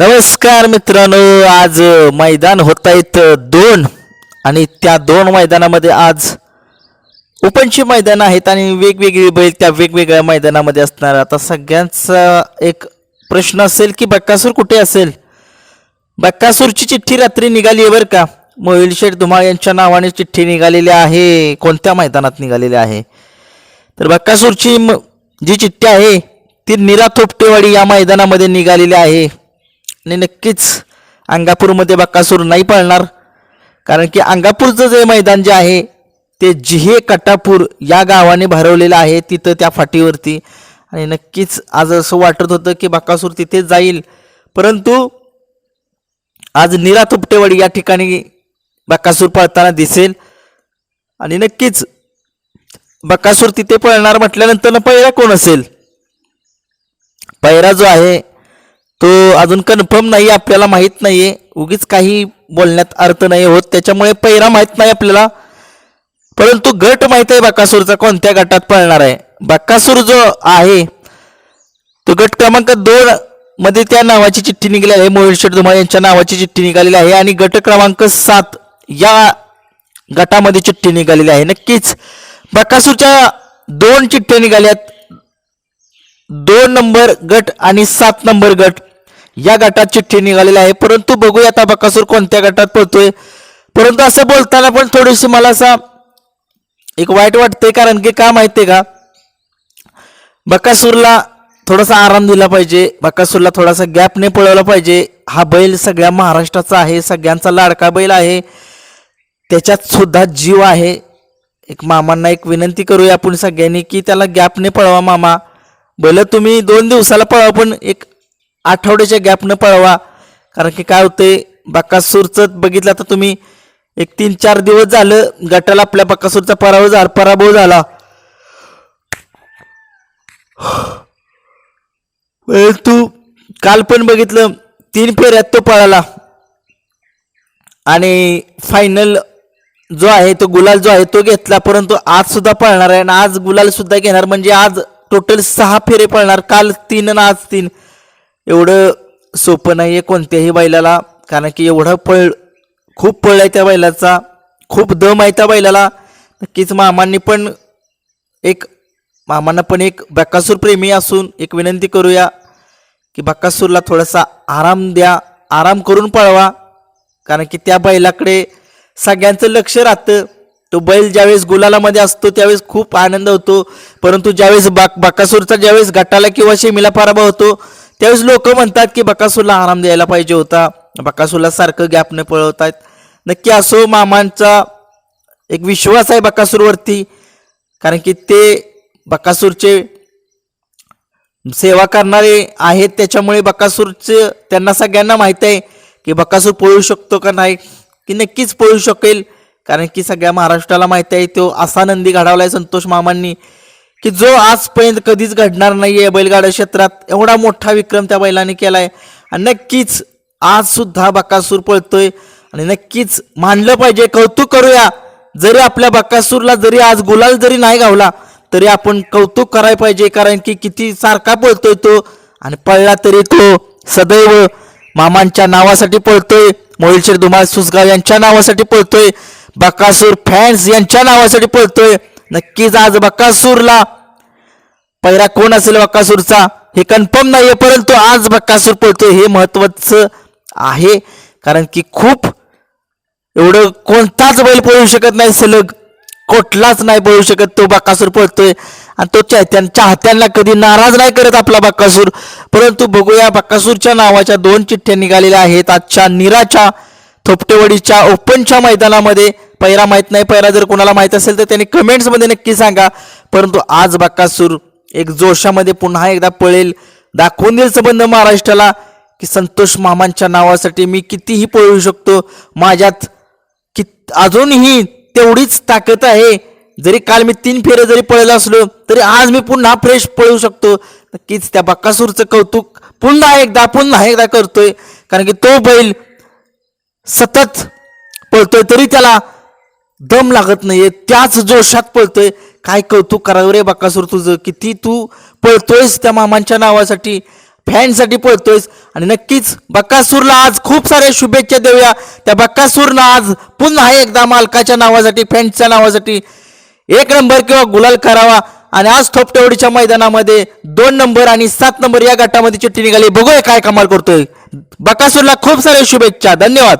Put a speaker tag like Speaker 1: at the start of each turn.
Speaker 1: नमस्कार मित्रांनो आज मैदान होत आहेत दोन आणि त्या दोन मैदानामध्ये आज ओपनची मैदान आहेत आणि वेगवेगळी बैल त्या वेगवेगळ्या मैदानामध्ये असणार. आता सगळ्यांचा एक प्रश्न असेल की बक्कासूर कुठे असेल? बक्कासूरची चिठ्ठी रात्री निघाली आहे बरं का? मोहिल शेठ धुमाळ यांच्या नावाने चिठ्ठी निघालेली आहे कोणत्या मैदानात निघालेली आहे? तर बक्कासूरची जी चिठ्ठी आहे ती निरा थोपटेवाडी या मैदानामध्ये निघालेली आहे. आणि नक्कीच अंगापूरमध्ये बक्कासूर नाही पळणार. कारण की अंगापूरचं जे मैदान जे आहे ते जिहे कटापूर या गावाने भरवलेलं आहे तिथं त्या फाटीवरती. आणि नक्कीच आज असं वाटत होतं की बक्कासूर तिथे जाईल. परंतु आज निरा तुपटेवाडी या ठिकाणी बक्कासूर पळताना दिसेल. आणि नक्कीच बक्कासूर तिथे पळणार म्हटल्यानंतर पहिरा कोण असेल? पैरा जो आहे तो अजून कन्फर्म नाही आपल्याला माहीत नाहीये. उगीच काही बोलण्यात अर्थ नाही होत. त्याच्यामुळे पैरा माहीत नाही आपल्याला. परंतु गट माहीत आहे बाकासूरचा कोणत्या गटात पळणार आहे. बाकासूर जो आहे तो गट क्रमांक दोन मध्ये त्या नावाची चिठ्ठी निघाली आहे. मोहित शेठ धुमाळ यांच्या नावाची चिठ्ठी निघालेली आहे. आणि गट क्रमांक सात या गटामध्ये चिठ्ठी निघालेली आहे. नक्कीच बकासूरच्या दोन चिठ्ठ्या निघाल्यात. दोन नंबर गट आणि सात नंबर गट. या गटात चिठ्ठी निघालेली आहे. परंतु बघूया आता बकासूर कोणत्या गटात पळतोय. परंतु असं बोलताना पण थोडीशी मला असा एक वाईट वाटते कारण की का माहितीये का? बकासूरला थोडासा आराम दिला पाहिजे. बकासूरला थोडासा गॅपने पळवला पाहिजे. हा बैल सगळ्या महाराष्ट्राचा आहे सगळ्यांचा लाडका बैल आहे. त्याच्यात सुद्धा जीव आहे. एक मामांना एक विनंती करूया आपण सगळ्यांनी की त्याला गॅपने पळवा मामा. भलं तुम्ही दोन दिवसाला पळवा पण एक आठवड्याच्या गॅपनं पळवा. कारण की काय होतंय बकासूरचं बघितलं तर तुम्ही एक तीन चार दिवस झालं गटाला आपल्या बकासूरचा पराभव झाला पराभव झाला. परंतु काल पण बघितलं तीन फेऱ्यात तो पळाला. आणि फायनल जो आहे तो गुलाल जो आहे तो घेतला परंतु आज सुद्धा पळणार आहे. आणि आज गुलाल सुद्धा घेणार म्हणजे आज टोटल सहा फेरे पळणार काल तीन आणि आज तीन. एवढं सोपं नाही आहे कोणत्याही बैलाला कारण की एवढं पळ खूप पळ आहे त्या बैलाचा खूप दम आहे त्या बैलाला. नक्कीच मामांनी पण एक मामांना पण एक बक्कासूर प्रेमी असून एक विनंती करूया की बक्कासूरला थोडासा आराम द्या आराम करून पळवा. कारण की त्या बैलाकडे सगळ्यांचं लक्ष राहतं. तो बैल ज्यावेळेस गुलालामध्ये असतो त्यावेळेस खूप आनंद होतो. परंतु ज्यावेळेस बाक बक्कासूरचा ज्यावेळेस गटाला किंवा शेमीला पराभव होतो त्यावेळेस लोक म्हणतात की बकासूरला आराम द्यायला पाहिजे होता. बकासूरला सारखं गॅपने आहेत नक्की असो मामांचा एक विश्वास आहे बकासूरवरती. कारण की ते बकासूरचे सेवा करणारे आहेत. त्याच्यामुळे बकासूरचे त्यांना सगळ्यांना माहीत आहे की बकासूर पळू शकतो का नाही की नक्कीच पळू शकेल. कारण की सगळ्या महाराष्ट्राला माहिती आहे तो असा नंदी घडवलाय संतोष मामांनी. की जो आजपर्यंत कधीच घडणार नाहीये बैलगाड्या क्षेत्रात एवढा मोठा विक्रम त्या बैलाने केलाय. आणि नक्कीच आज सुद्धा बकासूर पळतोय. आणि नक्कीच मानलं पाहिजे कौतुक करूया. जरी आपल्या बकासूरला जरी आज गुलाल जरी नाही गावला तरी आपण कौतुक करायला पाहिजे कारण की किती सारखा पळतोय तो. आणि पळला तरी तो सदैव मामांच्या नावासाठी पळतोय. मोहिलशेर धुमाळ सुसगाव यांच्या नावासाठी पळतोय. बकासूर फॅन्स यांच्या नावासाठी पळतोय. नक्कीच आज बक्कासूरला पहिला कोण असेल बक्कासूरचा हे कन्फर्म नाहीये परंतु आज बक्कासूर पळतोय हे महत्वाचं आहे. कारण की खूप एवढं कोणताच बैल पळू शकत नाही सलग कुठलाच नाही पळू शकत तो बक्कासूर पळतोय. आणि तो चाहत्यां चाहत्यांना कधी नाराज नाही करत आपला बक्कासूर परंतु बघूया बक्कासूरच्या नावाच्या दोन चिठ्ठ्या निघालेल्या आहेत. आजच्या निराच्या थोपटेवाडीच्या ओपनच्या मैदानामध्ये पहिला माहीत नाही पहिला जर कोणाला माहीत असेल तर त्यांनी कमेंट्समध्ये नक्की सांगा. परंतु आज बक्कासूर एक जोशामध्ये पुन्हा एकदा पळेल. दाखवून देईल संबंध महाराष्ट्राला की संतोष मामांच्या नावासाठी मी कितीही पळू शकतो. माझ्यात कि अजूनही तेवढीच ताकद आहे. जरी काल मी तीन फेरे जरी पळलो असलो तरी आज मी पुन्हा फ्रेश पळू शकतो. नक्कीच त्या बक्कासूरचं कौतुक पुन्हा एकदा पुन्हा एकदा करतोय. कारण की तो बैल सतत पळतोय तरी त्याला दम लागत नाहीये. त्याच जोशात पळतोय. काय कौतुक करावं रे बक्कासूर तुझं? किती तू पळतोयस त्या मामांच्या नावासाठी फॅनसाठी पळतोयस. आणि नक्कीच बक्कासूरला आज खूप साऱ्या शुभेच्छा देऊया. त्या बक्कासूरनं आज पुन्हा एकदा मालकाच्या नावासाठी फॅन्सच्या नावासाठी एक नंबर किंवा गुलाल करावा. आणि आज थोपटेवडीच्या मैदानामध्ये दोन नंबर आणि सात नंबर या गटामध्ये चिठ्ठी निघाली. बघूया काय कमाल करतोय. बकासूरला खूप साऱ्या शुभेच्छा. धन्यवाद.